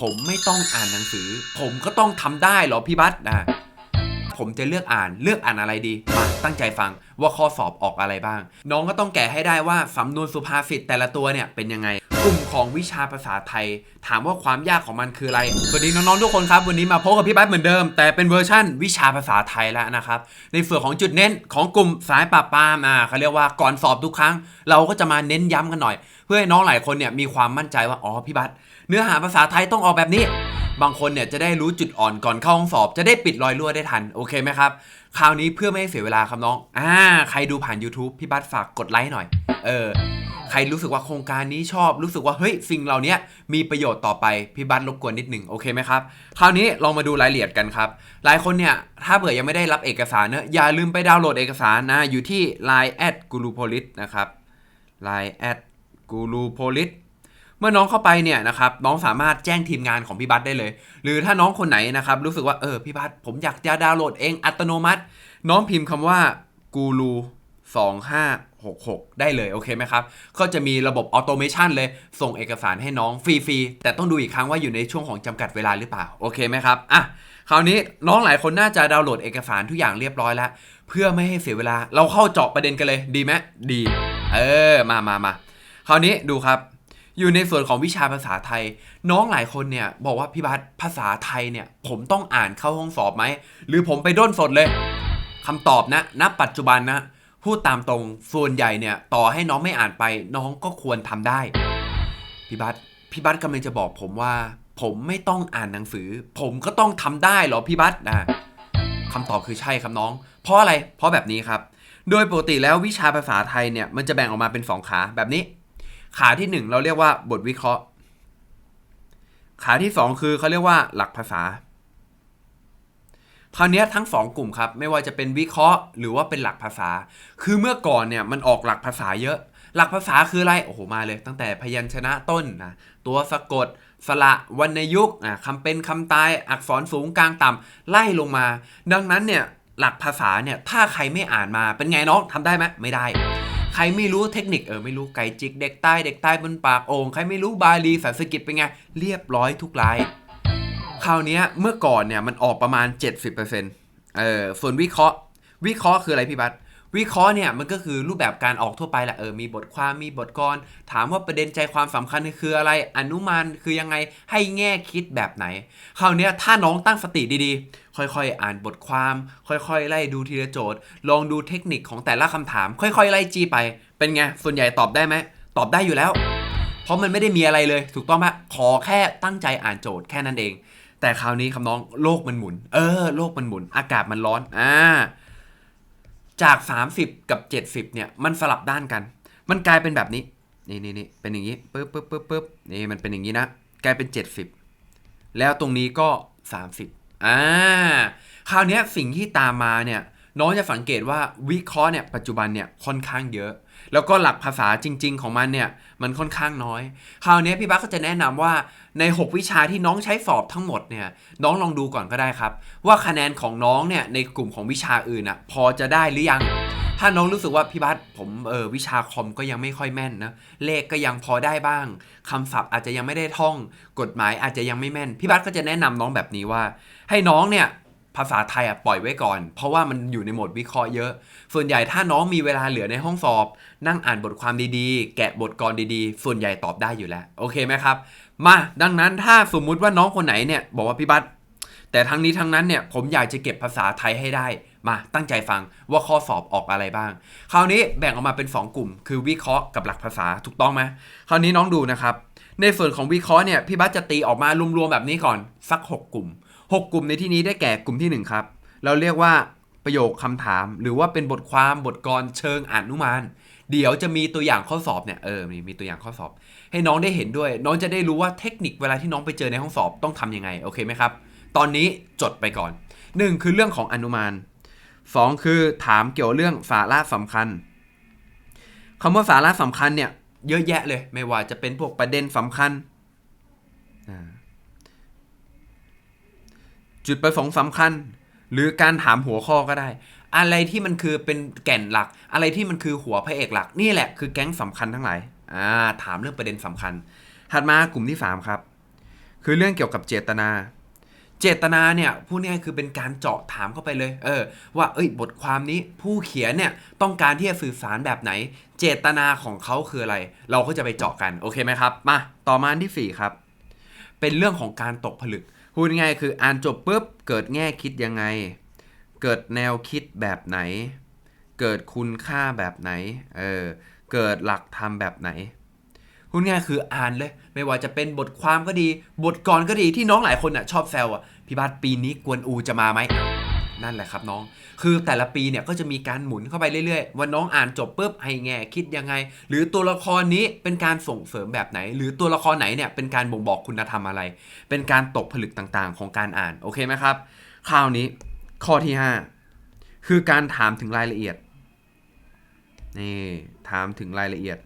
ผมไม่ต้องอ่านหนังสือ ผมก็ต้องทำได้เหรอพี่บัสอะผมจะเลือกอ่านเลือกอ่านอะไรดีมาตั้งใจฟังว่าข้อสอบออกอะไรบ้าง น้องก็ต้องแกะให้ได้ว่าสำนวนสุภาษิตแต่ละตัวเนี่ยเป็นยังไงกลุ่มของวิชาภาษาไทย ถามว่าความยากของมันคืออะไร สวัสดีน้องๆทุกคนครับ วันนี้มาพบกับพี่บัสเหมือนเดิม แต่เป็นเวอร์ชั่นวิชาภาษาไทยแล้วนะครับ ในส่วนของจุดเน้นของกลุ่มสายปราบปรามอ่าเขาเรียกว่าก่อนสอบทุกครั้ง เราก็จะมาเน้นย้ำกันหน่อย เพื่อให้น้องหลายคนเนี่ยมีความมั่นใจว่าอ๋อพี่บัส เนื้อหาภาษาไทยต้องออกแบบนี้ บางคนเนี่ยจะได้รู้จุดอ่อนก่อนเข้าห้องสอบ จะได้ปิดรอยรั่วได้ทัน โอเคไหมครับ คราวนี้เพื่อไม่ให้เสียเวลาครับน้อง อ่า ใครดูผ่าน YouTube พี่บัสฝากกดไลค์หน่อย เออ ใครรู้สึกว่าโครงการนี้ชอบ รู้สึกว่าเฮ้ยสิ่งเหล่านี้มีประโยชน์ต่อไป พี่บัสรบกวนนิดหนึ่งโอเคไหมครับ คราวนี้ลองมาดูรายละเอียดกันครับ หลายคนเนี่ยถ้าเผื่อยังไม่ได้รับเอกสารเนอะอย่าลืมไปดาวน์โหลดเอกสารนะ อยู่ที่ Line แอดกูรูโพลิสนะครับ Line แอดกูรูโพลิส เมื่อน้องเข้าไปเนี่ยนะครับน้องสามารถแจ้งทีมงานของพี่บัสได้เลย หรือถ้าน้องคนไหนนะครับรู้สึกว่าเออพี่บัสผมอยากจะดาวน์โหลดเองอัตโนมัติ น้องพิมพ์คำว่ากูรู2566 ได้เลยโอเคไหมครับ ก็จะมีระบบออโตเมชันเลย ส่งเอกสารให้น้องฟรีๆ แต่ต้องดูอีกครั้งว่าอยู่ในช่วงของจำกัดเวลาหรือเปล่า โอเคไหมครับ อะ คราวนี้น้องหลายคนน่าจะดาวน์โหลดเอกสารทุกอย่างเรียบร้อยแล้ว เพื่อไม่ให้เสียเวลาเราเข้าเจาะประเด็นกันเลยดีไหมดี เออ มามามาคราวนี้ดูครับ อยู่ในส่วนของวิชาภาษาไทย น้องหลายคนเนี่ยบอกว่าพี่บัสภาษาไทยเนี่ย ผมต้องอ่านเข้าห้องสอบไหม หรือผมไปด้นสดเลยคำตอบนะณปัจจุบันนะ พูดตามตรงส่วนใหญ่เนี่ย ต่อให้น้องไม่อ่านไป น้องก็ควรทำได้ พี่บัสพี่บัสกำลังจะบอกผมว่า ผมไม่ต้องอ่านหนังสือ ผมก็ต้องทำได้เหรอพี่บัสนะคำตอบคือใช่ครับน้อง เพราะอะไรเพราะแบบนี้ครับ โดยปกติแล้ววิชาภาษาไทยเนี่ยมันจะแบ่งออกมาเป็นสองขาแบบนี้ ขาที่หนึ่งเราเรียกว่าบทวิเคราะห์ ขาที่สองคือเขาเรียกว่าหลักภาษา คราวนี้ทั้งสองกลุ่มครับ ไม่ว่าจะเป็นวิเคราะห์หรือว่าเป็นหลักภาษา คือเมื่อก่อนเนี่ยมันออกหลักภาษาเยอะ หลักภาษาคืออะไร โอ้โห มาเลย ตั้งแต่พยัญชนะต้นนะ ตัวสะกด สระวรรณยุกต์คำเป็นคำตาย อักษรสูงกลางต่ำไล่ลงมา ดังนั้นเนี่ยหลักภาษาเนี่ยถ้าใครไม่อ่านมาเป็นไงน้องทำได้ไหมไม่ได้ ใครไม่รู้เทคนิคเออไม่รู้ไก่จิกเด็กใต้เด็กใต้บนปากโอ่งใครไม่รู้บาลีสันสกิตเป็นไง เรียบร้อยทุกรายคราวนี้เมื่อก่อนเนี่ยมันออกประมาณ 70%เออส่วนวิเคราะห์ วิเคราะห์คืออะไรพี่บัส วิเคราะห์เนี่ยมันก็คือรูปแบบการออกทั่วไปแหละเออมีบทความมีบทกรถามว่าประเด็นใจความสำคัญคืออะไรอนุมานคือยังไงให้แง่คิดแบบไหนคราวนี้ถ้าน้องตั้งสติดีๆ ค่อยๆ อ่านบทความ ค่อยๆ ไล่ดูทีละโจทย์ ลองดูเทคนิคของแต่ละคำถาม ค่อยๆ ไล่จี้ไป เป็นไงส่วนใหญ่ตอบได้ไหมตอบได้อยู่แล้ว เพราะมันไม่ได้มีอะไรเลย ถูกต้องไหมขอแค่ตั้งใจอ่านโจทย์แค่นั้นเอง แต่คราวนี้คำน้องโลกมันหมุน เออ โลกมันหมุน อากาศมันร้อนอ่า จาก 30 กับ 70เนี่ยมันสลับด้านกัน มันกลายเป็นแบบนี้นี่นี่นี่เป็นอย่างนี้ปึ๊บปึ๊บปึ๊บปึ๊บนี่มันเป็นอย่างนี้นะกลายเป็น 70 แล้วตรงนี้ก็ 30อ่าคราวนี้สิ่งที่ตามมาเนี่ยน้องจะสังเกตว่าวิเคราะห์เนี่ยปัจจุบันเนี่ยค่อนข้างเยอะ แล้วก็หลักภาษาจริง ๆ ของมันเนี่ยมันค่อนข้างน้อย คราวนี้พี่บั๊กก็จะแนะนำว่าใน 6 วิชาที่น้องใช้สอบทั้งหมดเนี่ยน้องลองดูก่อนก็ได้ครับ ว่าคะแนนของน้องเนี่ยในกลุ่มของวิชาอื่นอะพอจะได้หรือยัง ถ้าน้องรู้สึกว่าพี่บัสผมเออวิชาคอมก็ยังไม่ค่อยแม่นนะเลขก็ยังพอได้บ้างคำศัพท์อาจจะยังไม่ได้ท่อง กฎหมายอาจจะยังไม่แม่นพี่บัสก็จะแนะนำน้องแบบนี้ว่า ให้น้องเนี่ยาษาไทยอะปล่อยไว้ก่อน เพราะว่ามันอยู่ในโหมดวิเคราะห์เยอะ ส่วนใหญ่ถ้าน้องมีเวลาเหลือในห้องสอบ นั่งอ่านบทความดีๆ แกะบทกรดีๆ ส่วนใหญ่ตอบได้อยู่แล้ว โอเคไหมครับ มาดังนั้นถ้าสมมุติว่าน้องคนไหนเนี่ยบอกว่าพี่บัสแต่ทั้งนี้ทั้งนั้นเนี่ยผมอยากจะเก็บภาษาไทยให้ได้ มาตั้งใจฟังว่าข้อสอบออกอะไรบ้าง คราวนี้แบ่งออกมาเป็น 2 กลุ่ม คือวิเคราะห์กับหลักภาษาถูกต้องไหมคราวนี้น้องดูนะครับ ในส่วนของวิเคราะห์เนี่ยพี่บัสจะตีออกมารวมๆแบบนี้ก่อนสัก 6 กลุ่ม 6 กลุ่มในที่นี้ได้แก่กลุ่มทีหนึ่1 ครับ เราเรียกว่าประโยคคำถาม หรือว่าเป็นบทความบทกรเชิงอนุมาน เดี๋ยวจะมีตัวอย่างข้อสอบเนี่ยเออมีมีตัวอย่างข้อสอบ ให้น้องได้เห็นด้วย น้องจะได้รู้ว่าเทคนิคเวลาที่น้องไปเจอในห้องสอบต้องทำยังไงโอเคไหมครับ ตอนนี้จดไปก่อน 1 คือเรื่องของอนุมาน 2 คือถามเกี่ยวเรื่องสาระสำคัญคำว่าสาระสำคัญเนี่ยเยอะแยะเลย ไม่ว่าจะเป็นพวกประเด็นสำคัญอ่า จุดประสงค์สำคัญ หรือการถามหัวข้อก็ได้ อะไรที่มันคือเป็นแก่นหลัก อะไรที่มันคือหัวพระเอกหลัก นี่แหละคือแก๊งสำคัญทั้งหลายอ่าถามเรื่องประเด็นสำคัญ ถัดมากลุ่มที่ 3 ครับ คือเรื่องเกี่ยวกับเจตนา เจตนาเนี่ยพูดง่ายคือเป็นการเจาะถามเข้าไปเลย เออ ว่าเอ้ยบทความนี้ผู้เขียนเนี่ยต้องการที่จะสื่อสารแบบไหน เจตนาของเขาคืออะไร เราก็จะไปเจาะกันโอเคไหมครับมาต่อมาที่สี่ครับ เป็นเรื่องของการตกผลึก พูดง่ายคืออ่านจบปุ๊บเกิดแง่คิดยังไง เกิดแนวคิดแบบไหน เกิดคุณค่าแบบไหน เออ เกิดหลักธรรมแบบไหนพูดง่ายคืออ่านเลย ไม่ว่าจะเป็นบทความก็ดี บทกรก็ดีที่น้องหลายคนอะชอบแซวอะพี่บาสปีนี้กวนอูจะมาไหม นั่นแหละครับน้อง คือแต่ละปีเนี่ยก็จะมีการหมุนเข้าไปเรื่อยๆ ว่าน้องอ่านจบปุ๊บให้แง่คิดยังไง หรือตัวละครนี้เป็นการส่งเสริมแบบไหน หรือตัวละครไหนเนี่ยเป็นการบ่งบอกคุณธรรมอะไร เป็นการตกผลึกต่างๆ ของการอ่านโอเคไหมครับ คราวนี้ข้อที่ 5 คือการถามถึงรายละเอียดนี่ถามถึงรายละเอียด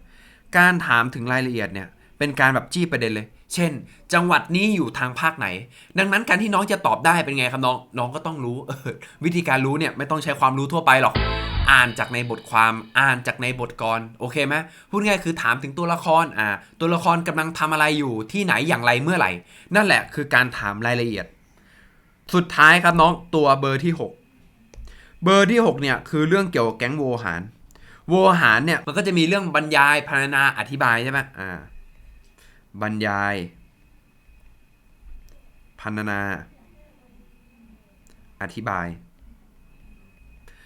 การถามถึงรายละเอียดเนี่ยเป็นการแบบจี้ประเด็นเลย เช่น จังหวัดนี้อยู่ทางภาคไหน ดังนั้นการที่น้องจะตอบได้เป็นไงครับน้อง น้องก็ต้องรู้ออวิธีการรู้เนี่ยไม่ต้องใช้ความรู้ทั่วไปหรอก อ่านจากในบทความ อ่านจากในบทกรโอเคไหมพูดง่ายคือถามถึงตัวละคร อ่า ตัวละครกำลังทำอะไรอยู่ ที่ไหนอย่างไรเมื่อไหร่ นั่นแหละคือการถามรายละเอียด สุดท้ายครับน้องตัวเบอร์ที่ 6 เบอร์ที่ 6 เนี่ยคือเรื่องเกี่ยวกับแก๊งโวหาร โวหารเนี่ยมันก็จะมีเรื่องบรรยายพรรณนาอธิบายใช่ไหมอ่า บรรยายพรรณนา อธิบาย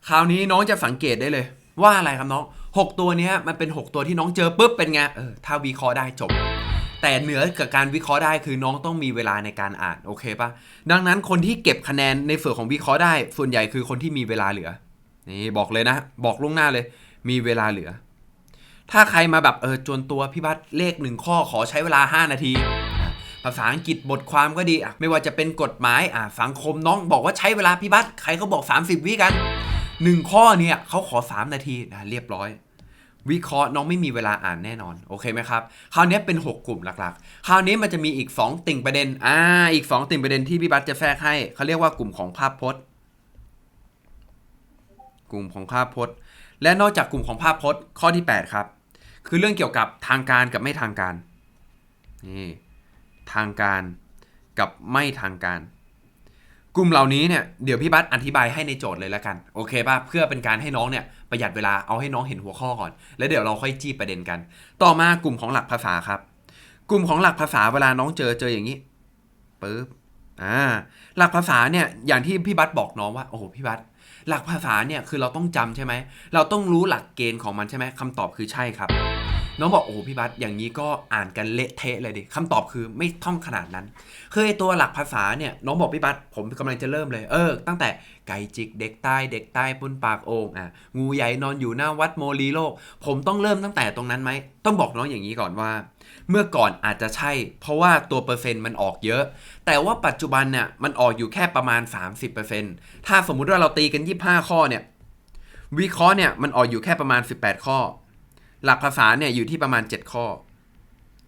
คราวนี้น้องจะสังเกตได้เลย ว่าอะไรครับน้อง 6 ตัวนี้มันเป็น 6 ตัวที่น้องเจอปุ๊บเป็นไงเออถ้าวิเคราะห์ได้จบ แต่เหนือกับการวิเคราะห์ได้คือน้องต้องมีเวลาในการอ่านโอเคปะดังนั้นคนที่เก็บคะแนนในส่วนของวิเคราะห์ได้ ส่วนใหญ่คือคนที่มีเวลาเหลือนี่บอกเลยนะ บอกล่วงหน้าเลย มีเวลาเหลือ ถ้าใครมาแบบเออจวนตัวพี่บัตเลขหนึ่งข้อขอใช้เวลา 5 นาที ภาษาอังกฤษบทความก็ดีอะไม่ว่าจะเป็นกฎหมายอะสังคมน้องบอกว่าใช้เวลาพี่บัตใครเขาบอก 30 วิกันหนึ่งข้อเนี่ยเขาขอ 3 นาทีนะเรียบร้อย วิเคราะห์น้องไม่มีเวลาอ่านแน่นอนโอเคไหมครับคราวนี้เป็น 6 กลุ่มหลักๆ คราวนี้มันจะมีอีก 2 ติ่งประเด็นอ่าอีก 2 ติ่งประเด็นที่พี่บัตจะแทรกให้เขาเรียกว่ากลุ่มของภาพพจน์ กลุ่มของภาพพจน์ และนอกจากกลุ่มของภาพพจน์ข้อที่ 8 ครับ คือเรื่องเกี่ยวกับทางการกับไม่ทางการนี่ทางการกับไม่ทางการ กลุ่มเหล่านี้เนี่ยเดี๋ยวพี่บัตอธิบายให้ในโจทย์เลยแล้วกันโอเคป่ะเพื่อเป็นการให้น้องเนี่ยประหยัดเวลาเอาให้น้องเห็นหัวข้อก่อน แล้วเดี๋ยวเราค่อยจี้ประเด็นกัน ต่อมากลุ่มของหลักภาษาครับ กลุ่มของหลักภาษาเวลาน้องเจอเจออย่างนี้ปึ๊บอ่าหลักภาษาเนี่ยอย่างที่พี่บัตบอกน้องว่าโอ้โหพี่บัต หลักภาษาเนี่ยคือเราต้องจำใช่ไหม เราต้องรู้หลักเกณฑ์ของมันใช่ไหมคำตอบคือใช่ครับ น้องบอกโอ้พี่บัสอย่างนี้ก็อ่านกันเละเทะเลยดิคำตอบคือไม่ท่องขนาดนั้นคือไอตัวหลักภาษาเนี่ยน้องบอกพี่บัสผมกำลังจะเริ่มเลยเออ ตั้งแต่ไก่จิกเด็กใต้เด็กใต้ปุ้นปากโอ่งอะงูใหญ่นอนอยู่หน้าวัดโมลีโลก ผมต้องเริ่มตั้งแต่ตรงนั้นไหมต้องบอกน้องอย่างนี้ก่อนว่า เมื่อก่อนอาจจะใช่ เพราะว่าตัวเปอร์เซ็นต์มันออกเยอะ แต่ว่าปัจจุบันเนี่ยมันออกอยู่แค่ประมาณ 30%ถ้าสมมุติว่าเราตีกัน 25 ข้อเนี่ยวิเคราะห์เนี่ยมันออกอยู่แค่ประมาณ 18 ข้อ หลักภาษาเนี่ยอยู่ที่ประมาณ 7 ข้อ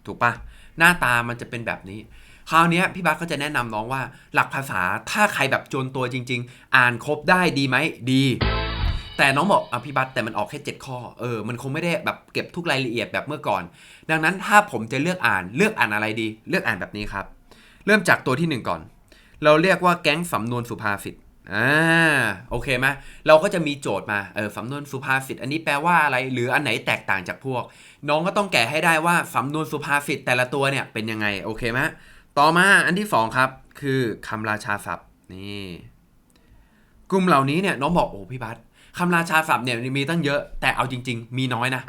ถูกปะหน้าตามันจะเป็นแบบนี้ คราวเนี้ยพี่บัสก็จะแนะนำน้องว่า หลักภาษาถ้าใครแบบจนตัวจริง ๆ อ่านครบได้ดีไหมดี แต่น้องบอกอะพี่บัสแต่มันออกแค่ 7 ข้อเออมันคงไม่ได้แบบเก็บทุกรายละเอียดแบบเมื่อก่อน ดังนั้นถ้าผมจะเลือกอ่านเลือกอ่านอะไรดี เลือกอ่านแบบนี้ครับ เริ่มจากตัวที่หนึ่งก่อน เราเรียกว่าแก๊งสำนวนสุภาษิตอ่าโอเคไหมเราก็จะมีโจทย์มาเออสำนวนสุภาษิตอันนี้แปลว่าอะไรหรืออันไหนแตกต่างจากพวก น้องก็ต้องแกะให้ได้ว่าสำนวนสุภาษิตแต่ละตัวเนี่ยเป็นยังไงโอเคไหมต่อมาอันที่สองครับ คือคำราชาศัพท์นี่กลุ่มเหล่านี้เนี่ยน้องบอกโอ้พี่บัส คำราชาศัพท์เนี่ยมีตั้งเยอะแต่เอาจริง ๆ มีน้อยนะ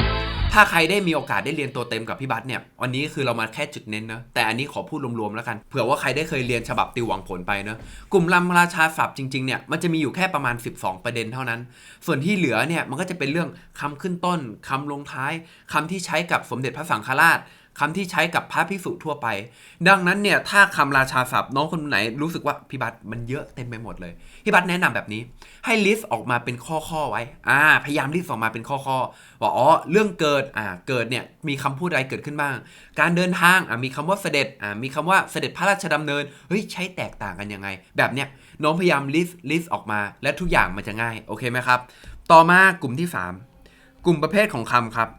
ถ้าใครได้มีโอกาสได้เรียนตัวเต็มกับพี่บัสเนี่ยวันนี้คือเรามาแค่จุดเน้นเนะแต่อันนี้ขอพูดรวมๆแล้วกันเผื่อว่าใครได้เคยเรียนฉบับติวหวังผลไปเนะกลุ่มลำราชาศัพท์จริงๆเนี่ยมันจะมีอยู่แค่ประมาณ 12 ประเด็นเท่านั้น ส่วนที่เหลือเนี่ยมันก็จะเป็นเรื่องคำขึ้นต้นคำลงท้ายคำที่ใช้กับสมเด็จพระสังฆราช คำที่ใช้กับพระภิกษุทั่วไป ดังนั้นเนี่ยถ้าคำราชาศัพท์น้องคนไหนรู้สึกว่าพี่บัสมันเยอะเต็มไปหมดเลยพี่บัสแนะนำแบบนี้ ให้ลิสต์ออกมาเป็นข้อๆไว้อ่าพยายามลิสต์ออกมาเป็นข้อๆว่าอ๋อเรื่องเกิดอ่าเกิดเนี่ยมีคำพูดอะไรเกิดขึ้นบ้าง การเดินทางอ่ามีคำว่าเสด็จอ่ามีคำว่าเสด็จพระราชดำเนินเฮ้ยใช้แตกต่างกันยังไง แบบเนี้ยน้องพยายามลิสต์ลิสต์ออกมา และทุกอย่างมันจะง่ายโอเคไหมครับ ต่อมากลุ่มที่ 3 กลุ่มประเภทของคำครับ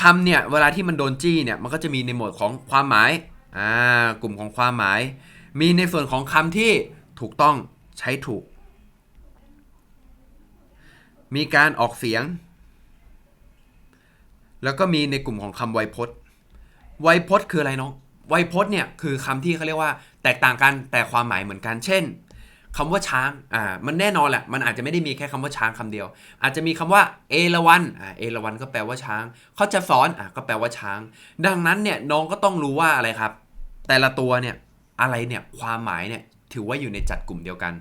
คำเนี่ยเวลาที่มันโดนจี้เนี่ยมันก็จะมีในหมวดของความหมายอ่ากลุ่มของความหมาย มีในส่วนของคำที่ถูกต้องใช้ถูก มีการออกเสียง แล้วก็มีในกลุ่มของคำไวยพจน์ ไวยพจน์คืออะไรน้องไวยพจน์เนี่ยคือคำที่เขาเรียกว่า แตกต่างกันแต่ความหมายเหมือนกัน เช่น คำว่าช้างอ่ามันแน่นอนแหละมันอาจจะไม่ได้มีแค่คำว่าช้างคำเดียว อาจจะมีคำว่าเอราวันอ่าเอราวันก็แปลว่าช้างเขาจะสอนอ่าก็แปลว่าช้าง ดังนั้นเนี่ยน้องก็ต้องรู้ว่าอะไรครับ แต่ละตัวเนี่ยอะไรเนี่ยความหมายเนี่ยถือว่าอยู่ในจัดกลุ่มเดียวกัน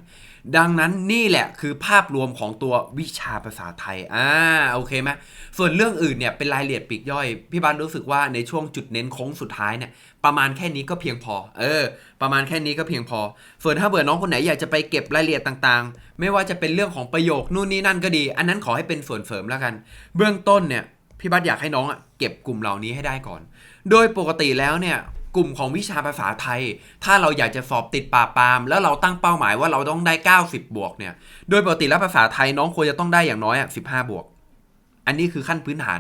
ดังนั้นนี่แหละคือภาพรวมของตัววิชาภาษาไทย อ่า โอเคไหมส่วนเรื่องอื่นเนี่ยเป็นรายละเอียดปีกย่อย พี่บานรู้สึกว่าในช่วงจุดเน้นโค้งสุดท้ายเนี่ยประมาณแค่นี้ก็เพียงพอ เออ ประมาณแค่นี้ก็เพียงพอ ส่วนถ้าเบื่อน้องคนไหนอยากจะไปเก็บรายละเอียดต่างๆ ไม่ว่าจะเป็นเรื่องของประโยคนู่นนี่นั่นก็ดี อันนั้นขอให้เป็นส่วนเสริมแล้วกัน เบื้องต้นเนี่ยพี่บัสอยากให้น้องอะเก็บกลุ่มเหล่านี้ให้ได้ก่อน โดยปกติแล้วเนี่ย กลุ่มของวิชาภาษาไทย ถ้าเราอยากจะสอบติดปราปามแล้วเราตั้งเป้าหมายว่าเราต้องได้ 90 บวกเนี่ย โดยปกติแล้วภาษาไทยน้องควรจะต้องได้อย่างน้อยอะ15 บวก อันนี้คือขั้นพื้นฐาน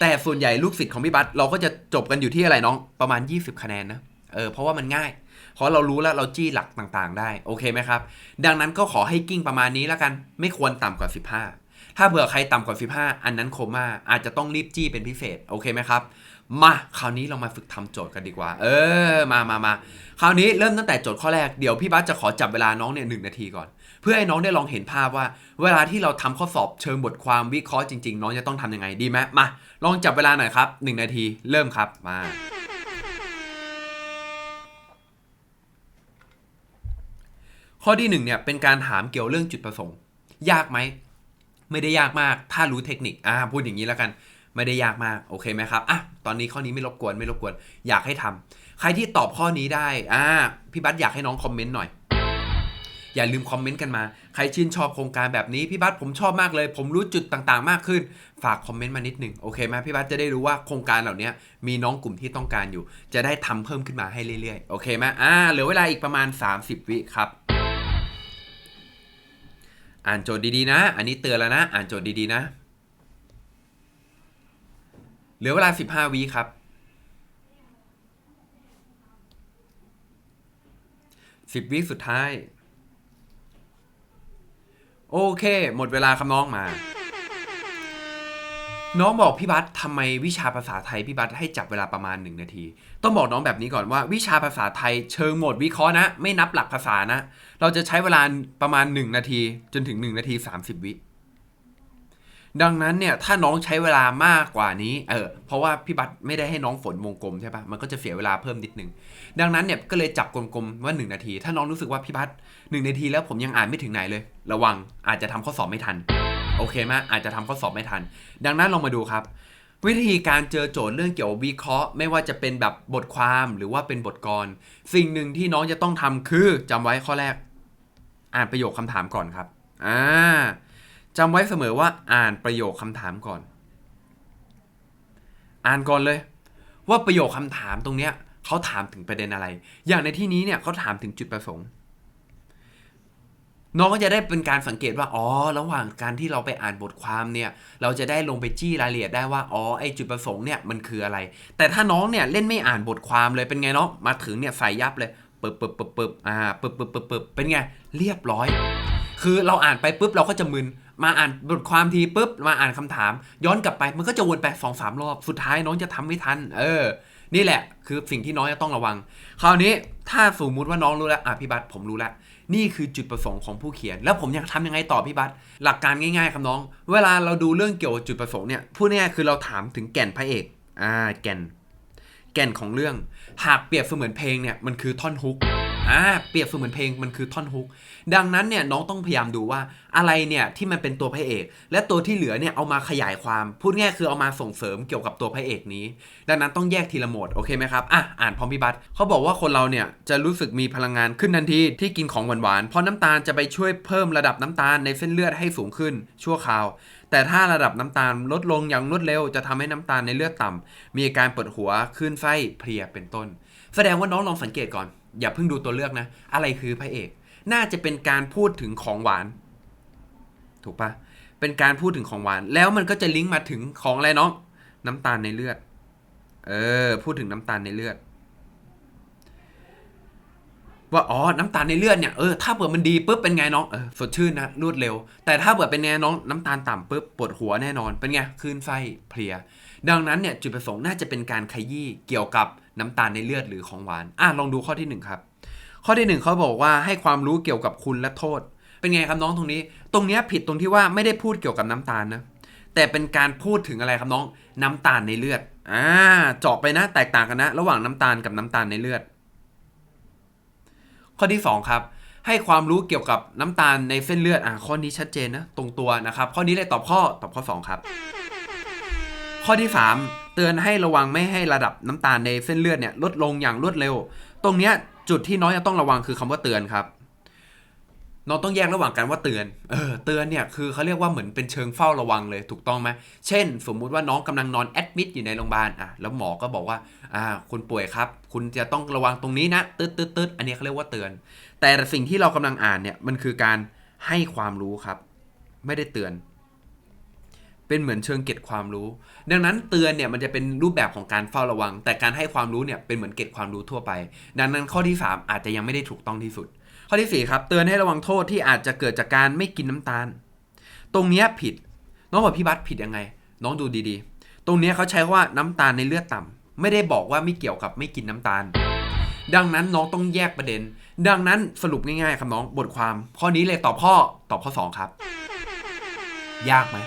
แต่ส่วนใหญ่ลูกศิษย์ของพี่บัสเราก็จะจบกันอยู่ที่อะไรน้องประมาณ 20 คะแนนนะ เออ เพราะว่ามันง่าย เพราะเรารู้แล้วเราจี้หลักต่างๆ ได้ โอเคไหมครับ ดังนั้นก็ขอให้กิ้งประมาณนี้แล้วกัน ไม่ควรต่ำกว่า 15ถ้าเผื่อใครต่ำกว่า 15 อันนั้นโคม่าอาจจะต้องรีบจี้เป็นพิเศษ โอเคไหมครับ มาคราวนี้เรามาฝึกทำโจทย์กันดีกว่า เออมามามาคราวนี้เริ่มตั้งแต่โจทย์ข้อแรกเดี๋ยวพี่บัสจะขอจับเวลาน้องเนี่ยหนึ่งนาทีก่อน เพื่อให้น้องได้ลองเห็นภาพว่า เวลาที่เราทำข้อสอบเชิงบทความวิเคราะห์จริง ๆ น้องจะต้องทำยังไงดีไหมมา ลองจับเวลาหน่อยครับหนึ่งนาทีเริ่มครับมาข้อที่หนึ่งเนี่ยเป็นการถามเกี่ยวเรื่องจุดประสงค์ ยากไหม ไม่ได้ยากมากถ้ารู้เทคนิคอ่าพูดอย่างนี้แล้วกัน ไม่ได้ยากมากโอเคไหมครับอะตอนนี้ข้อนี้ไม่รบกวนไม่รบกวน อยากให้ทำใครที่ตอบข้อนี้ได้อ่าพี่บัสอยากให้น้องคอมเมนต์หน่อย อย่าลืมคอมเมนต์กันมา ใครชื่นชอบโครงการแบบนี้พี่บัสผมชอบมากเลย ผมรู้จุดต่างๆ มากขึ้น ฝากคอมเมนต์มานิดหนึ่งโอเคไหมพี่บัสจะได้รู้ว่าโครงการเหล่านี้มีน้องกลุ่มที่ต้องการอยู่ จะได้ทำเพิ่มขึ้นมาให้เรื่อยๆโอเคไหมอ่าเหลือเวลาอีกประมาณ 30 วิครับอ่านโจทย์ดีๆนะ อันนี้เตือนแล้วนะ อ่านโจทย์ดีๆนะ เหลือเวลา 15วิครับ 10วิสุดท้าย โอเค หมดเวลาครับน้องมา น้องบอกพี่บัสทำไมวิชาภาษาไทยพี่บัสให้จับเวลาประมาณ 1 นาที ต้องบอกน้องแบบนี้ก่อนว่า วิชาภาษาไทยเชิงโหมดวิเคราะห์นะ ไม่นับหลักภาษานะ เราจะใช้เวลาประมาณ 1 นาที จนถึง 1 นาที 30 วิ ดังนั้นเนี่ยถ้าน้องใช้เวลามากกว่านี้เออเพราะว่าพี่บัตไม่ได้ให้น้องฝนวงกลมใช่ปะมันก็จะเสียเวลาเพิ่มนิดนึง ดังนั้นเนี่ยก็เลยจับกลมๆว่า 1 นาที ถ้าน้องรู้สึกว่าพี่บัตหนึ่งนาทีแล้วผมยังอ่านไม่ถึงไหนเลย ระวังอาจจะทำข้อสอบไม่ทัน โอเคไหมอาจจะทำข้อสอบไม่ทัน ดังนั้นลองมาดูครับ วิธีการเจอโจทย์เรื่องเกี่ยวกับวิเคราะห์ ไม่ว่าจะเป็นแบบบทความหรือว่าเป็นบทกร สิ่งหนึ่งที่น้องจะต้องทำคือจำไว้ข้อแรก อ่านประโยคคำถามก่อนครับอ่า จำไว้เสมอว่าอ่านประโยคคำถามก่อน อ่านก่อนเลย ว่าประโยคคำถามตรงเนี้ยเขาถามถึงประเด็นอะไร อย่างในที่นี้เนี่ยเขาถามถึงจุดประสงค์ น้องก็จะได้เป็นการสังเกตว่า อ๋อ ระหว่างการที่เราไปอ่านบทความเนี่ย เราจะได้ลงไปจี้รายละเอียดได้ว่า อ๋อ ไอจุดประสงค์เนี่ยมันคืออะไร แต่ถ้าน้องเนี่ยเล่นไม่อ่านบทความเลย เป็นไงเน้องมาถึงเนี่ยใส่ยับเลยปึบปึบปึบปึบอ่าปึบปึบปึบปึบเป็นไง เรียบร้อย คือเราอ่านไปปุ๊บเราก็จะมึน มาอ่านบทความทีปุ๊บมาอ่านคำถาม ย้อนกลับไปมันก็จะวนไปสองสามรอบสุดท้ายน้องจะทำไม่ทัน เออ นี่แหละ คือสิ่งที่น้องจะต้องระวัง คราวนี้ถ้าสมมุติว่าน้องรู้แล้วอะพี่บัตผมรู้แล้วนี่คือจุดประสงค์ของผู้เขียน แล้วผมอยากทำยังไงต่อพี่บัตหลักการง่ายๆครับน้อง เวลาเราดูเรื่องเกี่ยวกับจุดประสงค์เนี่ยพูดง่ายๆคือเราถามถึงแก่นพระเอกอ่าแก่น แก่นของเรื่อง หากเปรียบเสมือนเพลงเนี่ยมันคือท่อนฮุก อ่าเปรียบเสมือนเพลงมันคือท่อนฮุก ดังนั้นเนี่ยน้องต้องพยายามดูว่าอะไรเนี่ยที่มันเป็นตัวพระเอก และตัวที่เหลือเนี่ยเอามาขยายความ พูดง่ายคือเอามาส่งเสริมเกี่ยวกับตัวพระเอกนี้ ดังนั้นต้องแยกทีละโหมดโอเคไหมครับอะอ่านพร้อมพิบัตเขาบอกว่าคนเราเนี่ยจะรู้สึกมีพลังงานขึ้นทันทีที่กินของหวานๆเพราะน้ำตาลจะไปช่วยเพิ่มระดับน้ำตาลในเส้นเลือดให้สูงขึ้น ชั่วคราว แต่ถ้าระดับน้ำตาลลดลงอย่างรวดเร็วจะทำให้น้ำตาลในเลือดต่ำมีอาการปวดหัวคลื่นไส้เพลียเป็นต้น แสดงว่าน้องลองสังเกตก่อน อย่าเพิ่งดูตัวเลือกนะ อะไรคือพระเอก น่าจะเป็นการพูดถึงของหวาน ถูกปะเป็นการพูดถึงของหวาน แล้วมันก็จะลิงก์มาถึงของอะไรน้อง น้ำตาลในเลือด เออ พูดถึงน้ำตาลในเลือด ว่าอ๋อ น้ำตาลในเลือดเนี่ย เออ ถ้าเปิดมันดีปุ๊บเป็นไงน้อง เออ สดชื่นนะ รวดเร็ว แต่ถ้าเปิดเป็นไงน้อง น้ำตาลต่ำปุ๊บปวดหัวแน่นอน เป็นไง คลื่นไส้ เพลีย ดังนั้นเนี่ยจุดประสงค์น่าจะเป็นการขยี้เกี่ยวกับน้ำตาลในเลือดหรือของหวานอะลองดูข้อที่หนึ่งครับ ข้อที่หนึ่งเขาบอกว่าให้ความรู้เกี่ยวกับคุณและโทษ เป็นไงครับน้องตรงนี้ ตรงเนี้ยผิดตรงที่ว่าไม่ได้พูดเกี่ยวกับน้ำตาลนะแต่เป็นการพูดถึงอะไรครับน้อง น้ำตาลในเลือดอ่าเจาะไปนะ แตกต่างกันนะ ระหว่างน้ำตาลกับน้ำตาลในเลือด ข้อที่สองครับให้ความรู้เกี่ยวกับน้ำตาลในเส้นเลือด อ่าข้อนี้ชัดเจนนะ ตรงตัวนะครับ ข้อนี้เลยตอบข้อตอบข้อสองครับ ข้อที่ 3 เตือนให้ระวังไม่ให้ระดับน้ำตาลในเส้นเลือดเนี่ยลดลงอย่างรวดเร็ว ตรงเนี้ยจุดที่น้องจะต้องระวังคือคำว่าเตือนครับ น้องต้องแยกระหว่างการว่าเตือน เออ เตือนเนี่ยคือเขาเรียกว่าเหมือนเป็นเชิงเฝ้าระวังเลยถูกต้องไหมเช่น สมมุติว่าน้องกำลังนอนแอดมิดอยู่ในโรงพยาบาลอะแล้วหมอก็บอกว่า อ่า คุณป่วยครับ คุณจะต้องระวังตรงนี้นะตึ๊ดตึ๊ดตึ๊ดอันนี้เขาเรียกว่าเตือน แต่สิ่งที่เรากำลังอ่านเนี่ยมันคือการให้ความรู้ครับ ไม่ได้เตือน เป็นเหมือนเชิงเก็บความรู้ ดังนั้นเตือนเนี่ยมันจะเป็นรูปแบบของการเฝ้าระวัง แต่การให้ความรู้เนี่ยเป็นเหมือนเก็บความรู้ทั่วไป ดังนั้นข้อที่ 3 อาจจะยังไม่ได้ถูกต้องที่สุด ข้อที่4ครับเตือนให้ระวังโทษที่อาจจะเกิดจากการไม่กินน้ำตาล ตรงเนี้ยผิด น้องบอกพี่บัสผิดยังไง น้องดูดีๆ ตรงเนี้ยเขาใช้ว่าน้ำตาลในเลือดต่ำไม่ได้บอกว่าไม่เกี่ยวกับไม่กินน้ำตาล ดังนั้นน้องต้องแยกประเด็น ดังนั้นสรุปง่ายๆครับน้องบทความ ข้อนี้เลยตอบข้อตอบข้อ 2 ครับ ยากไหม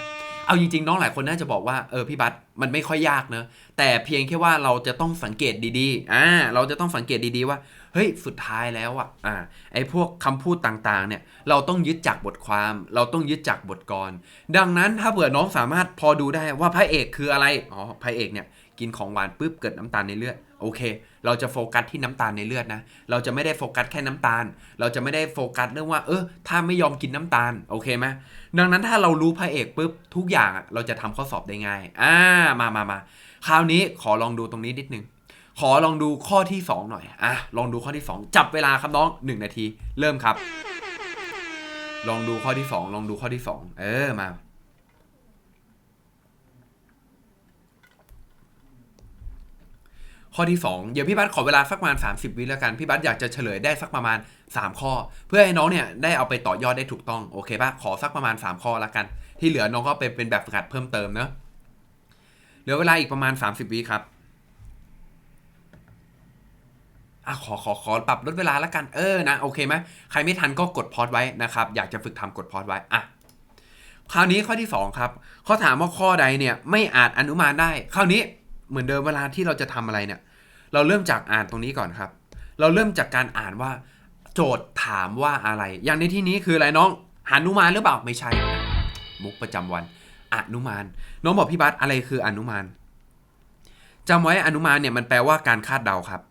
เอาจริงๆ น้องหลายคนน่าจะบอกว่าเออพี่บัสมันไม่ค่อยยากเนอะแต่เพียงแค่ว่าเราจะต้องสังเกตดีๆอ่าเราจะต้องสังเกตดีๆว่าเฮ้ยสุดท้ายแล้วอะอ่าไอ้พวกคำพูดต่างๆเนี่ยเราต้องยึดจากบทความ เราต้องยึดจากบทกร ดังนั้นถ้าเผื่อน้องสามารถพอดูได้ว่าพระเอกคืออะไรอ๋อพระเอกเนี่ยกินของหวานปุ๊บเกิดน้ำตาลในเลือด โอเค เราจะโฟกัสที่น้ำตาลในเลือดนะ เราจะไม่ได้โฟกัสแค่น้ำตาล เราจะไม่ได้โฟกัสเรื่องว่า เออ ถ้าไม่ยอมกินน้ำตาล โอเคไหมดังนั้นถ้าเรารู้พระเอกปุ๊บทุกอย่างเราจะทำข้อสอบได้ง่าย อ่า มามามาคราวนี้ขอลองดูตรงนี้นิดนึง ขอลองดูข้อที่ 2 หน่อย อะ ลองดูข้อที่ 2 จับเวลาครับน้อง 1 นาที เริ่มครับ ลองดูข้อที่ 2 ลองดูข้อที่ 2 เออ มา ข้อที่ 2 เดี๋ยวพี่บัสขอเวลาสักประมาณ 30 วิแล้วกัน พี่บัสอยากจะเฉลยได้สักประมาณ 3 ข้อ เพื่อให้น้องเนี่ยได้เอาไปต่อยอดได้ถูกต้องโอเคปะขอสักประมาณ 3 ข้อแล้วกัน ที่เหลือน้องก็เป็นเป็นแบบฝึกหัดเพิ่มเติมเนอะเหลือเวลาอีกประมาณ 30 วิครับอะขอขอขอปรับลดเวลาแล้วกันเออนะโอเคไหมใครไม่ทันก็กดพอดไว้นะครับอยากจะฝึกทำกดพอดไว้อะคราวนี้ข้อที่ 2 ครับเขาถามว่าข้อใดเนี่ยไม่อาจอนุมานได้ คราวนี้ เหมือนเดิมเวลาที่เราจะทำอะไรเนี่ย เราเริ่มจากอ่านตรงนี้ก่อนครับ เราเริ่มจากการอ่านว่า โจทย์ถามว่าอะไร อย่างในที่นี้คืออะไรน้องหานุมานหรือเปล่าไม่ใช่ มุกประจำวันอนุมาน น้องบอกพี่บัสอะไรคืออนุมานจำไว้อนุมานเนี่ยมันแปลว่าการคาดเดาครับ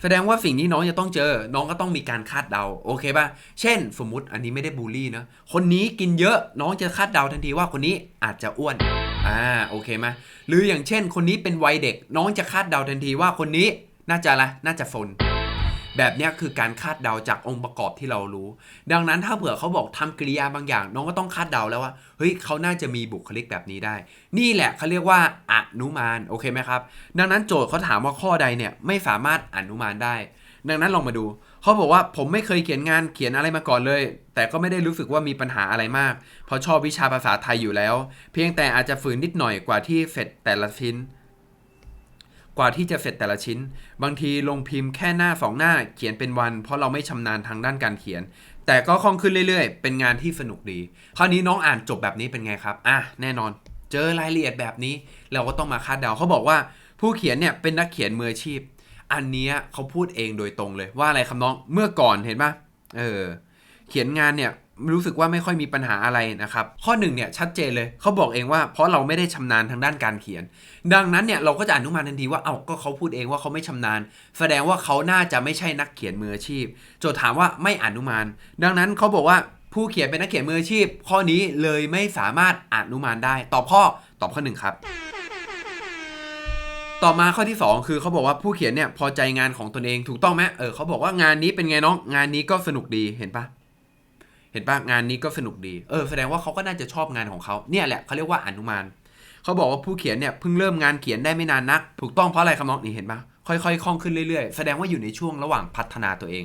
แสดงว่าสิ่งที่น้องจะต้องเจอ น้องก็ต้องมีการคาดเดา โอเคป่ะ เช่น สมมุติอันนี้ไม่ได้บูลลี่นะ คนนี้กินเยอะ น้องจะคาดเดาทันทีว่าคนนี้อาจจะอ้วน อ่าโอเคไหมหรืออย่างเช่น คนนี้เป็นวัยเด็ก น้องจะคาดเดาทันทีว่าคนนี้น่าจะอะน่าจะซนแบบนี้คือการคาดเดาจากองค์ประกอบที่เรารู้ ดังนั้นถ้าเผื่อเขาบอกทำกริยาบางอย่าง น้องก็ต้องคาดเดาแล้วว่าเฮ้ยเขาน่าจะมีบุคลิกแบบนี้ได้ นี่แหละเขาเรียกว่าอนุมานโอเคไหมครับ ดังนั้นโจทย์เขาถามว่าข้อใดเนี่ยไม่สามารถอนุมานได้ ดังนั้นลองมาดู เขาบอกว่าผมไม่เคยเขียนงานเขียนอะไรมาก่อนเลย แต่ก็ไม่ได้รู้สึกว่ามีปัญหาอะไรมาก เพราะชอบวิชาภาษาไทยอยู่แล้ว เพียงแต่อาจจะฝืนนิดหน่อยกว่าที่เสร็จแต่ละชิ้น กว่าที่จะเสร็จแต่ละชิ้น บางทีลงพิมพ์แค่หน้าสองหน้าเขียนเป็นวัน เพราะเราไม่ชำนาญทางด้านการเขียน แต่ก็คล่องขึ้นเรื่อยๆ เป็นงานที่สนุกดี คราวนี้น้องอ่านจบแบบนี้เป็นไงครับอะแน่นอน เจอรายละเอียดแบบนี้ เราก็ต้องมาคาดเดาเขาบอกว่าผู้เขียนเนี่ยเป็นนักเขียนมืออาชีพ อันนี้เขาพูดเองโดยตรงเลยว่าอะไรครับน้องเมื่อก่อนเห็นปะเออ เขียนงานเนี่ยรู้สึกว่าไม่ค่อยมีปัญหาอะไรนะครับ ข้อหนึ่งเนี่ยชัดเจนเลยเขาบอกเองว่าเพราะเราไม่ได้ชำนาญทางด้านการเขียน ดังนั้นเนี่ยเราก็จะอนุมานทันทีว่าเอ้าก็เขาพูดเองว่าเขาไม่ชำนาญ แสดงว่าเขาน่าจะไม่ใช่นักเขียนมืออาชีพ โจทย์ถามว่าไม่อนุมาน ดังนั้นเขาบอกว่าผู้เขียนเป็นนักเขียนมืออาชีพ ข้อนี้เลยไม่สามารถอนุมานได้ ตอบข้อตอบข้อหนึ่งครับ ต่อมาข้อที่ 2 คือเขาบอกว่าผู้เขียนเนี่ยพอใจงานของตนเองถูกต้องไหมเออเขาบอกว่างานนี้เป็นไงน้องงานนี้ก็สนุกดีเห็นปะเห็นปะงานนี้ก็สนุกดีเออแสดงว่าเขาก็น่าจะชอบงานของเขาเนี่ยแหละเขาเรียกว่าอนุมานเขาบอกว่าผู้เขียนเนี่ยเพิ่งเริ่มงานเขียนได้ไม่นานนัก ถูกต้องเพราะอะไรครับน้องนี่เห็นปะค่อยๆคล่องขึ้นเรื่อยๆ แสดงว่าอยู่ในช่วงระหว่างพัฒนาตัวเอง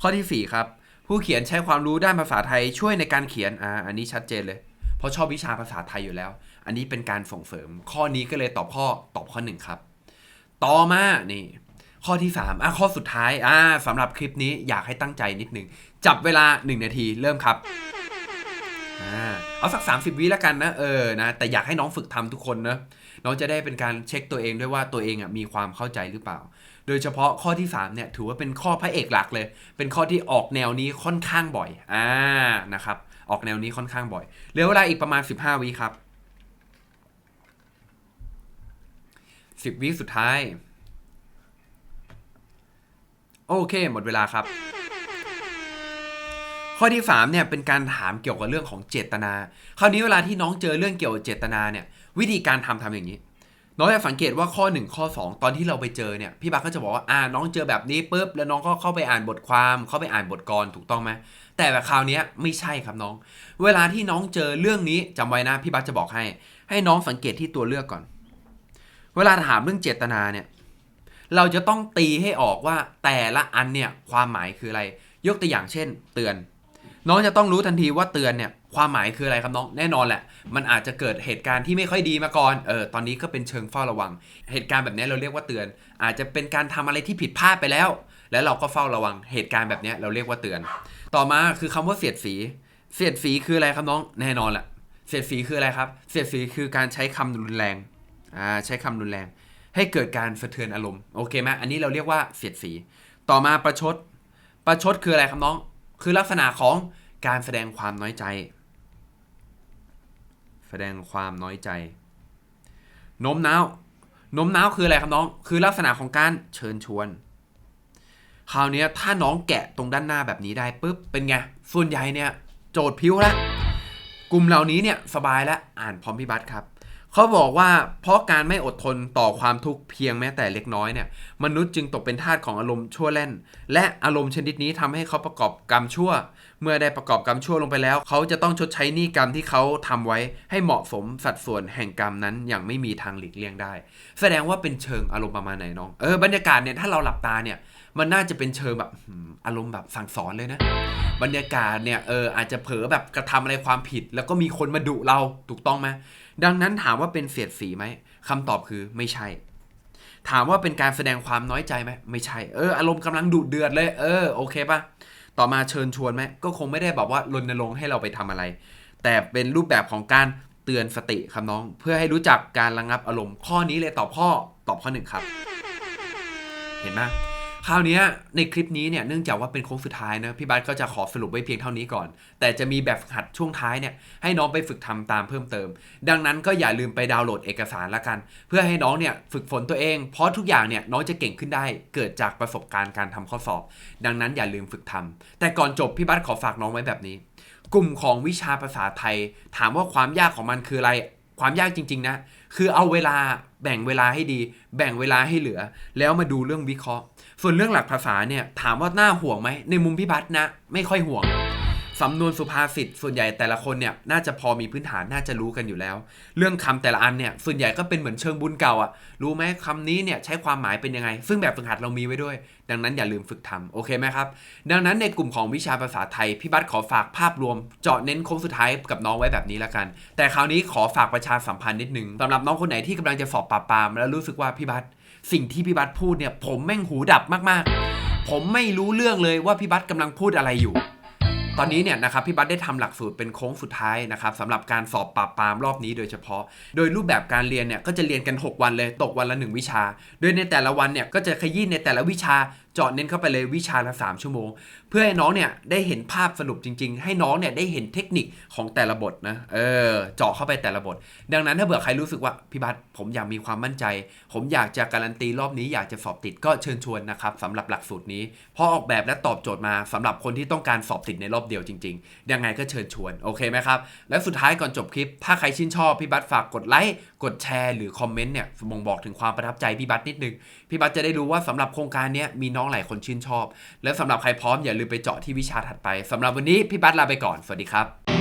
ข้อที่ 4 ครับ ผู้เขียนใช้ความรู้ด้านภาษาไทยช่วยในการเขียนอ่าอันนี้ชัดเจนเลย เพราะชอบวิชาภาษาไทยอยู่แล้ว อันนี้เป็นการส่งเสริม ข้อนี้ก็เลยตอบข้อตอบข้อหนึ่งครับ ต่อมานี่ข้อที่3อะข้อสุดท้ายอ่าสำหรับคลิปนี้อยากให้ตั้งใจนิดนึง จับเวลา 1 นาทีเริ่มครับอ่าเอาสัก 30 วิแล้วกันนะเออนะแต่อยากให้น้องฝึกทำทุกคนนะน้องจะได้เป็นการเช็คตัวเองด้วยว่าตัวเองอะมีความเข้าใจหรือเปล่า โดยเฉพาะข้อที่3เนี่ยถือว่าเป็นข้อพระเอกหลักเลย เป็นข้อที่ออกแนวนี้ค่อนข้างบ่อยอ่านะครับออกแนวนี้ค่อนข้างบ่อยเหลือเวลาอีกประมาณ 15วิครับ 10วิสุดท้าย โอเค หมดเวลาครับ ข้อที่3เนี่ยเป็นการถามเกี่ยวกับเรื่องของเจตนา คราวนี้เวลาที่น้องเจอเรื่องเกี่ยวกับเจตนาเนี่ย วิธีการทำทำอย่างนี้ น้องจะสังเกตว่าข้อ 1 ข้อ 2 ตอนที่เราไปเจอเนี่ยพี่บักก็จะบอกว่าอ่าน้องเจอแบบนี้ปุ๊บแล้วน้องก็เข้าไปอ่านบทความ เข้าไปอ่านบทกรถูกต้องไหมแต่แบบคราวนี้ไม่ใช่ครับน้อง เวลาที่น้องเจอเรื่องนี้จำไว้นะพี่บักจะบอกให้ ให้น้องสังเกตที่ตัวเลือกก่อน เวลาถามเรื่องเจตนาเนี่ย เราจะต้องตีให้ออกว่าแต่ละอันเนี่ยความหมายคืออะไร ยกตัวอย่างเช่น เตือน น้องจะต้องรู้ทันทีว่าเตือนเนี่ยความหมายคืออะไรครับน้องแน่นอนแหละ มันอาจจะเกิดเหตุการณ์ที่ไม่ค่อยดีมาก่อนเออตอนนี้ก็เป็นเชิงเฝ้าระวัง เหตุการณ์แบบนี้เราเรียกว่าเตือน อาจจะเป็นการทำอะไรที่ผิดพลาดไปแล้ว แล้วเราก็เฝ้าระวังเหตุการณ์แบบนี้เราเรียกว่าเตือน ต่อมาคือคำว่าเสียดสี เสียดสีคืออะไรครับน้องแน่นอนแหละเสียดสีคืออะไรครับ เสียดสีคือการใช้คำรุนแรง ใช้คำรุนแรง ให้เกิดการสะเทือนอารมณ์โอเคไหมอันนี้เราเรียกว่าเสียดสี ต่อมาประชด ประชดคืออะไรครับน้อง คือลักษณะของการแสดงความน้อยใจ แสดงความน้อยใจโน้มน้าวโน้มน้าวคืออะไรครับน้อง คือลักษณะของการเชิญชวน คราวนี้ถ้าน้องแกะตรงด้านหน้าแบบนี้ได้ปุ๊บเป็นไง ส่วนใหญ่เนี่ย โจทย์พิ้วแล้วกลุ่มเหล่านี้เนี่ยสบายแล้วอ่านพร้อมพี่บัตครับ เขาบอกว่าเพราะการไม่อดทนต่อความทุกข์เพียงแม้แต่เล็กน้อยเนี่ยมนุษย์จึงตกเป็นทาสของอารมณ์ชั่วเล่น และอารมณ์ชนิดนี้ทำให้เขาประกอบกรรมชั่ว เมื่อได้ประกอบกรรมชั่วลงไปแล้ว เขาจะต้องชดใช้หนี้กรรมที่เขาทำไว้ให้เหมาะสมสัดส่วนแห่งกรรมนั้นอย่างไม่มีทางหลีกเลี่ยงได้ แสดงว่าเป็นเชิงอารมณ์ประมาณไหนน้องเออบรรยากาศเนี่ยถ้าเราหลับตาเนี่ยมันน่าจะเป็นเชิงแบบอารมณ์แบบสั่งสอนเลยนะ บรรยากาศเนี่ยเอออาจจะเผลอแบบกระทำอะไรความผิด แล้วก็มีคนมาดุเราถูกต้องไหม ดังนั้นถามว่าเป็นเสียดสีไหมคำตอบคือไม่ใช่ ถามว่าเป็นการแสดงความน้อยใจไหมไม่ใช่ เอออารมณ์กำลังดุเดือดเลยเออโอเคปะต่อมาเชิญชวนไหมก็คงไม่ได้บอกว่ารณรงค์ให้เราไปทำอะไร แต่เป็นรูปแบบของการเตือนสติครับน้อง เพื่อให้รู้จักการระงับอารมณ์ข้อนี้เลยตอบข้อตอบข้อหนึ่งครับ เห็นไหม คราวนี้ในคลิปนี้เนี่ยเนื่องจากว่าเป็นโค้งสุดท้ายนะพี่บัสก็จะขอสรุปไว้เพียงเท่านี้ก่อน แต่จะมีแบบหัดช่วงท้ายเนี่ยให้น้องไปฝึกทำตามเพิ่มเติม ดังนั้นก็อย่าลืมไปดาวน์โหลดเอกสารละกัน เพื่อให้น้องเนี่ยฝึกฝนตัวเอง เพราะทุกอย่างเนี่ยน้องจะเก่งขึ้นได้เกิดจากประสบการณ์การทำข้อสอบ ดังนั้นอย่าลืมฝึกทำแต่ก่อนจบพี่บัสขอฝากน้องไว้แบบนี้ กลุ่มของวิชาภาษาไทย ถามว่าความยากของมันคืออะไรความยากจริง ๆ นะ คือเอาเวลาแบ่งเวลาให้ดี แบ่งเวลาให้เหลือ แล้วมาดูเรื่องวิเคราะห์ ส่วนเรื่องหลักภาษาเนี่ยถามว่าน่าห่วงไหมในมุมพี่บัตนะ ไม่ค่อยห่วงสำนวนสุภาษิตส่วนใหญ่แต่ละคนเนี่ยน่าจะพอมีพื้นฐานน่าจะรู้กันอยู่แล้ว เรื่องคำแต่ละอันเนี่ยส่วนใหญ่ก็เป็นเหมือนเชิงบุญเก่าอะรู้ไหมคำนี้เนี่ยใช้ความหมายเป็นยังไง ซึ่งแบบฝึกหัดเรามีไว้ด้วย ดังนั้นอย่าลืมฝึกทำโอเคไหมครับ ดังนั้นในกลุ่มของวิชาภาษาไทยพี่บัตขอฝากภาพรวม เจาะเน้นโค้งสุดท้ายกับน้องไว้แบบนี้แล้วกัน แต่คราวนี้ขอฝากประชาสัมพันธ์นิดนึงสำหรับน้องคนไหนที่กำลังจะสอบปราบปรามแล้วรู้สึกว่าพี่บัต สิ่งที่พี่บัตพูดเนี่ย ผมแม่งหูดับมากๆ ผมไม่รู้เรื่องเลยว่าพี่บัตกำลังพูดอะไรอยู่ ตอนนี้เนี่ยนะครับพี่บัตได้ทำหลักสูตรเป็นโค้งสุดท้ายนะครับสำหรับการสอบปราบปรามรอบนี้โดยเฉพาะ โดยรูปแบบการเรียนเนี่ยก็จะเรียนกัน 6 วันเลยตกวันละ 1 วิชา โดยในแต่ละวันเนี่ยก็จะขยี้ในแต่ละวิชาจาะเน้นเข้าไปเลยวิชาละ 3 ชั่วโมง เพื่อให้น้องเนี่ยได้เห็นภาพสรุปจริง ๆ ให้น้องเนี่ยได้เห็นเทคนิคของแต่ละบทนะเออเจาะเข้าไปแต่ละบท ดังนั้นถ้าเผื่อใครรู้สึกว่าพี่บัตผมอยากมีความมั่นใจ ผมอยากจะการันตีรอบนี้อยากจะสอบติดก็เชิญชวนนะครับสำหรับหลักสูตรนี้ เพราะออกแบบและตอบโจทย์มาสำหรับคนที่ต้องการสอบติดในรอบเดียวจริง ๆ ยังไงก็เชิญชวนโอเคไหมครับและสุดท้ายก่อนจบคลิป ถ้าใครชื่นชอบพี่บัตฝากกดไลค์กดแชร์หรือคอมเมนต์เนี่ยบ่งบอกถึงความประทับใจพี่บัตนิดนึงพี่บัตจะได้รู้ว่าสำหรับโครงการนี้มีน้องหลายคนชื่นชอบ และสำหรับใครพร้อมอย่าลืมไปเจาะที่วิชาถัดไปสำหรับวันนี้พี่บัตลาไปก่อน สวัสดีครับ